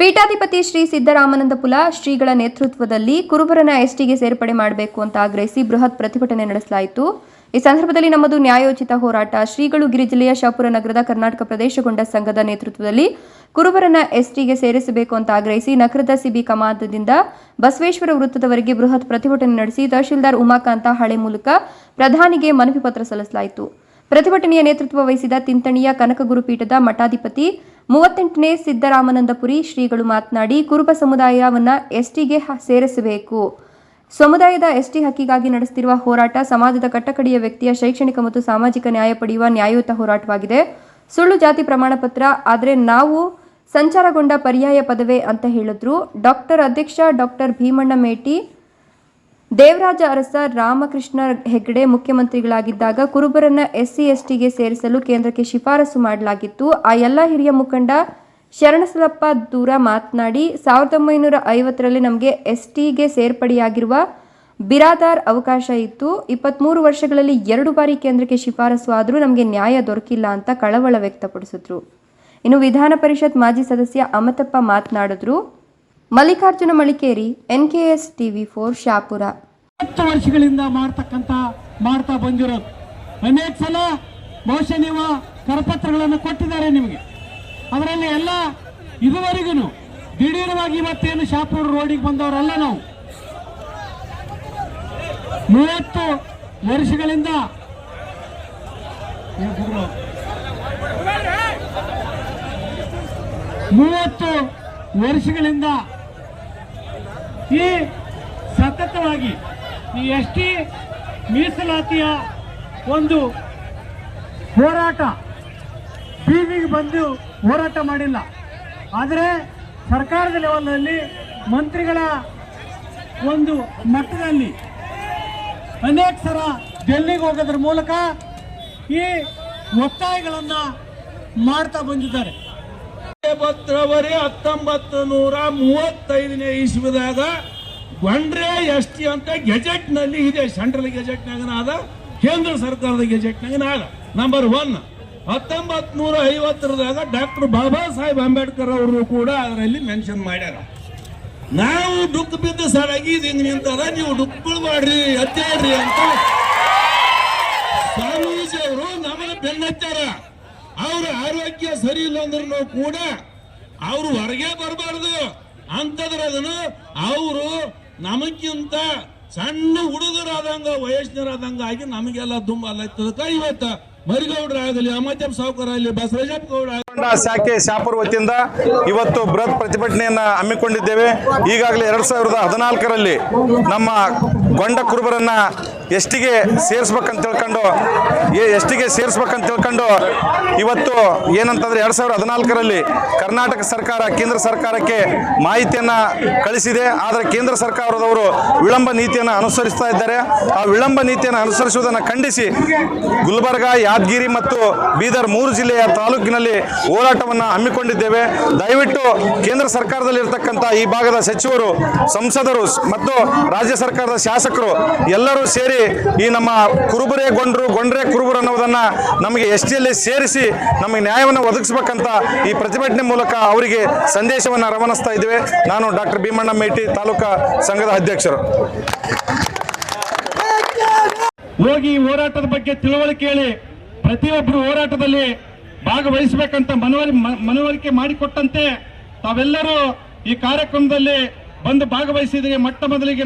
ಪೀಠಾಧಿಪತಿ ಶ್ರೀ ಸಿದ್ದರಾಮಾನಂದಪುಲ ಶ್ರೀಗಳ ನೇತೃತ್ವದಲ್ಲಿ ಕುರುಬರನ ಎಸ್ಟಿಗೆ ಸೇರ್ಪಡೆ ಮಾಡಬೇಕು ಅಂತ ಆಗ್ರಹಿಸಿ ಬೃಹತ್ ಪ್ರತಿಭಟನೆ ನಡೆಸಲಾಯಿತು. ಈ ಸಂದರ್ಭದಲ್ಲಿ ನಮ್ಮದು ನ್ಯಾಯೋಚಿತ ಹೋರಾಟ. ಶ್ರೀಗಳು ಗಿರಿ ಜಿಲ್ಲೆಯ ಶಾಪುರ ನಗರದ ಕರ್ನಾಟಕ ಪ್ರದೇಶಗೊಂಡ ಸಂಘದ ನೇತೃತ್ವದಲ್ಲಿ ಕುರುಬರನ ಎಸ್ಟಿಗೆ ಸೇರಿಸಬೇಕು ಅಂತ ಆಗ್ರಹಿಸಿ ನಗರದ ಸಿಬಿ ಕಮಾಂಡದಿಂದ ಬಸವೇಶ್ವರ ವೃತ್ತದವರೆಗೆ ಬೃಹತ್ ಪ್ರತಿಭಟನೆ ನಡೆಸಿ ತಹಶೀಲ್ದಾರ್ ಉಮಾಕಾಂತ ಹಳೆ ಮೂಲಕ ಪ್ರಧಾನಿಗೆ ಮನವಿ ಪತ್ರ ಸಲ್ಲಿಸಲಾಯಿತು. ಪ್ರತಿಭಟನೆಯ ನೇತೃತ್ವ ವಹಿಸಿದ ತಿಂತಣಿಯ ಕನಕಗುರು ಪೀಠದ ಮಠಾಧಿಪತಿ ಮೂವತ್ತೆಂಟನೇ ಸಿದ್ದರಾಮನಂದಪುರಿ ಶ್ರೀಗಳು ಮಾತನಾಡಿ, ಕುರುಬ ಸಮುದಾಯವನ್ನು ಎಸ್ಟಿಗೆ ಸೇರಿಸಬೇಕು. ಸಮುದಾಯದ ಎಸ್ಟಿ ಹಕ್ಕಿಗಾಗಿ ನಡೆಸುತ್ತಿರುವ ಹೋರಾಟ ಸಮಾಜದ ಕಟ್ಟಕಡೆಯ ವ್ಯಕ್ತಿಯ ಶೈಕ್ಷಣಿಕ ಮತ್ತು ಸಾಮಾಜಿಕ ನ್ಯಾಯ ಪಡೆಯುವ ನ್ಯಾಯಯುತ ಹೋರಾಟವಾಗಿದೆ. ಸುಳ್ಳು ಜಾತಿ ಪ್ರಮಾಣ ಪತ್ರ ಆದರೆ ನಾವು ಸಂಚಾರಗೊಂಡ ಪರ್ಯಾಯ ಪದವೇ ಅಂತ ಹೇಳಿದ್ರು. ಡಾಕ್ಟರ್ ಅಧ್ಯಕ್ಷ ಡಾಕ್ಟರ್ ಭೀಮಣ್ಣ ಮೇಟಿ ದೇವರಾಜ ಅರಸ ರಾಮಕೃಷ್ಣ ಹೆಗ್ಡೆ ಮುಖ್ಯಮಂತ್ರಿಗಳಾಗಿದ್ದಾಗ ಕುರುಬರನ್ನ ಎಸ್ಸಿ, ಎಸ್ಟಿಗೆ ಸೇರಿಸಲು ಕೇಂದ್ರಕ್ಕೆ ಶಿಫಾರಸು ಮಾಡಲಾಗಿತ್ತು. ಆ ಎಲ್ಲ ಹಿರಿಯ ಮುಖಂಡ ಶರಣಸಲಪ್ಪ ದೂರ ಮಾತನಾಡಿ, ಸಾವಿರದ ಒಂಬೈನೂರ ಐವತ್ತರಲ್ಲಿ ನಮಗೆ ಎಸ್ಟಿಗೆ ಸೇರ್ಪಡೆಯಾಗಿರುವ ಬಿರಾದಾರ್ ಅವಕಾಶ ಇತ್ತು. ಇಪ್ಪತ್ತ್ಮೂರು ವರ್ಷಗಳಲ್ಲಿ ಎರಡು ಬಾರಿ ಕೇಂದ್ರಕ್ಕೆ ಶಿಫಾರಸು ಆದರೂ ನಮಗೆ ನ್ಯಾಯ ದೊರಕಿಲ್ಲ ಅಂತ ಕಳವಳ ವ್ಯಕ್ತಪಡಿಸಿದ್ರು. ಇನ್ನು ವಿಧಾನ ಪರಿಷತ್ ಮಾಜಿ ಸದಸ್ಯ ಅಮತಪ್ಪ ಮಾತನಾಡಿದ್ರು. Mallikarjuna Malikeri, NKS TV for Shapura. ಹತ್ತು ವರ್ಷಗಳಿಂದ ಮಾಡ್ತಕ್ಕಂತ ಮಾಡ್ತಾ ಬಂದಿರೋದು. ಅನೇಕ ಸಲ ಬಹುಶಃ ನೀವು ಕರಪತ್ರಗಳನ್ನು ಕೊಟ್ಟಿದ್ದಾರೆ ನಿಮಗೆ. ಅದರಲ್ಲಿ ಎಲ್ಲ ಇದುವರೆಗೂ ದಿಢೀರವಾಗಿ ಮತ್ತೇನು ಶಾಪುರ ರೋಡಿಗೆ ಬಂದವರಲ್ಲ ನಾವು. ಮೂವತ್ತು ವರ್ಷಗಳಿಂದ. ಮೂವತ್ತು ವರ್ಷಗಳಿಂದ ಈ ಸತತವಾಗಿ ಈ ಎಸ್ ಟಿ ಮೀಸಲಾತಿಯ ಒಂದು ಹೋರಾಟ ಬೀದಿಗೆ ಬಂದು ಹೋರಾಟ ಮಾಡಿಲ್ಲ. ಆದರೆ ಸರ್ಕಾರದ ಲೆವೆಲ್ನಲ್ಲಿ ಮಂತ್ರಿಗಳ ಒಂದು ಮಟ್ಟದಲ್ಲಿ ಅನೇಕ ಸಲ ಡೆಲ್ಲಿಗೆ ಹೋಗೋದ್ರ ಮೂಲಕ ಈ ಒತ್ತಾಯಗಳನ್ನು ಮಾಡ್ತಾ ಬಂದಿದ್ದಾರೆ. ಫೆಬ್ರವರಿ ಹತ್ತೊಂಬತ್ತು ನೂರ ಮೂವತ್ತೈದನೇ ಇಸ್ವಿದಾಗ ಗೊಂಡ್ರೆ ಎಸ್ ಟಿ ಅಂತ ಗೆಜೆಟ್ನಲ್ಲಿ ಇದೆ, ಸೆಂಟ್ರಲ್ ಗೆಜೆಟ್ನಾಗನ ಅದ ಕೇಂದ್ರ ಸರ್ಕಾರದ ಗೆಜೆಟ್ನಾಗನ ಅದ ನಂಬರ್ ಒನ್ ಹತ್ತೊಂಬತ್ ನೂರ ಐವತ್ತರದಾಗ ಡಾಕ್ಟರ್ ಬಾಬಾ ಸಾಹೇಬ್ ಅಂಬೇಡ್ಕರ್ ಅವರು ಕೂಡ ಅದರಲ್ಲಿ ಮೆನ್ಷನ್ ಮಾಡ್ಯಾರ. ನಾವು ಡುಕ್ ಬಿದ್ದು ಸಡಗಿ ಹಿಂಗ್ ನಿಂತದ ನೀವು ಡುಕ್ ಮಾಡ್ರಿ ಅತ್ತೇಳ್ರಿ ಅಂತ ಸ್ವಾಮೀಜಿ ಅವರು ನಮ್ಮನ್ನ ಬೆನ್ನಚ್ಚಾರ ಅವ್ರ ಆರೋಗ್ಯ ಸರಿ ಇಲ್ಲ ಅಂದ್ರೂ ಕೂಡ ಅವ್ರು ಹೊರಗೆ ಬರಬಾರ್ದು. ಅಂತದ್ರ ಅದನ್ನು ಅವರು ನಮಗಿಂತ ಸಣ್ಣ ಹುಡುಗರಾದಂಗ ವಯಸ್ಸಿನರಾದಂಗ ಆಗಿ ನಮಗೆಲ್ಲ ದುಂಬ ಇವತ್ತು? ಇವತ್ತ ಮರಿಗೌಡ್ರಾಗಲಿ ಅಮತ್ಯಪ್ಪ ಸಾವುಕಾರ ಆಗಲಿ ಬಸವರಾಜಪ್ಪ ಗೌಡ ಆಗ್ಲಿ, ಶಾಖೆ ಶಾಪುರ ವತಿಯಿಂದ ಇವತ್ತು ಬೃಹತ್ ಪ್ರತಿಭಟನೆಯನ್ನ ಹಮ್ಮಿಕೊಂಡಿದ್ದೇವೆ. ಈಗಾಗಲೇ ಎರಡ್ ಸಾವಿರದ ಹದಿನಾಲ್ಕರಲ್ಲಿ ನಮ್ಮ ಗೊಂಡ ಕುರುಬರನ್ನ ಎಷ್ಟಿಗೆ ಸೇರಿಸ್ಬೇಕಂತ ತಿಳ್ಕೊಂಡು ಎಷ್ಟಿಗೆ ಸೇರಿಸ್ಬೇಕಂತ ತಿಳ್ಕೊಂಡು ಇವತ್ತು ಏನಂತಂದ್ರೆ ಎರಡು ಸಾವಿರದ ಹದಿನಾಲ್ಕರಲ್ಲಿ ಕರ್ನಾಟಕ ಸರ್ಕಾರ, ಕೇಂದ್ರ ಸರ್ಕಾರಕ್ಕೆ ಮಾಹಿತಿಯನ್ನು ಕಳಿಸಿದೆ. ಆದರೆ ಕೇಂದ್ರ ಸರ್ಕಾರದವರು ವಿಳಂಬ ನೀತಿಯನ್ನು ಅನುಸರಿಸ್ತಾ ಇದ್ದಾರೆ. ಆ ವಿಳಂಬ ನೀತಿಯನ್ನು ಅನುಸರಿಸುವುದನ್ನು ಖಂಡಿಸಿ ಗುಲ್ಬರ್ಗ, ಯಾದಗಿರಿ ಮತ್ತು ಬೀದರ್ ಮೂರು ಜಿಲ್ಲೆಯ ತಾಲೂಕಿನಲ್ಲಿ ಹೋರಾಟವನ್ನು ಹಮ್ಮಿಕೊಂಡಿದ್ದೇವೆ. ದಯವಿಟ್ಟು ಕೇಂದ್ರ ಸರ್ಕಾರದಲ್ಲಿರ್ತಕ್ಕಂಥ ಈ ಭಾಗದ ಸಚಿವರು, ಸಂಸದರು ಮತ್ತು ರಾಜ್ಯ ಸರ್ಕಾರದ ಶಾಸಕರು ಎಲ್ಲರೂ ಸೇರಿ ಈ ನಮ್ಮ ಕುರುಬರೆ ಗೊಂಡ್ರು, ಗೊಂಡ್ರೆ ಕುರುಬರು ಅನ್ನೋದನ್ನ ನಮಗೆ ಎಸ್ ಟಿಯಲ್ಲಿ ಸೇರಿಸಿ ನಮಗೆ ನ್ಯಾಯವನ್ನು ಒದಗಿಸ್ಬೇಕಂತ ಈ ಪ್ರತಿಭಟನೆ ಮೂಲಕ ಅವರಿಗೆ ಸಂದೇಶವನ್ನು ರವಾನಿಸ್ತಾ ಇದ್ದೇವೆ. ನಾನು ಡಾಕ್ಟರ್ ಭೀಮಣ್ಣ ಮೇಟಿ, ತಾಲೂಕಾ ಸಂಘದ ಅಧ್ಯಕ್ಷರು. ಹೋಗಿ ಹೋರಾಟದ ಬಗ್ಗೆ ತಿಳುವಳಿಕೆ ಹೇಳಿ ಪ್ರತಿಯೊಬ್ಬರು ಹೋರಾಟದಲ್ಲಿ ಭಾಗವಹಿಸಬೇಕಂತ ಮನವರಿ ಮನವರಿಕೆ ಮಾಡಿಕೊಟ್ಟಂತೆ ತಾವೆಲ್ಲರೂ ಈ ಕಾರ್ಯಕ್ರಮದಲ್ಲಿ ಬಂದು ಭಾಗವಹಿಸಿದರೆ ಮೊಟ್ಟ ಮೊದಲಿಗೆ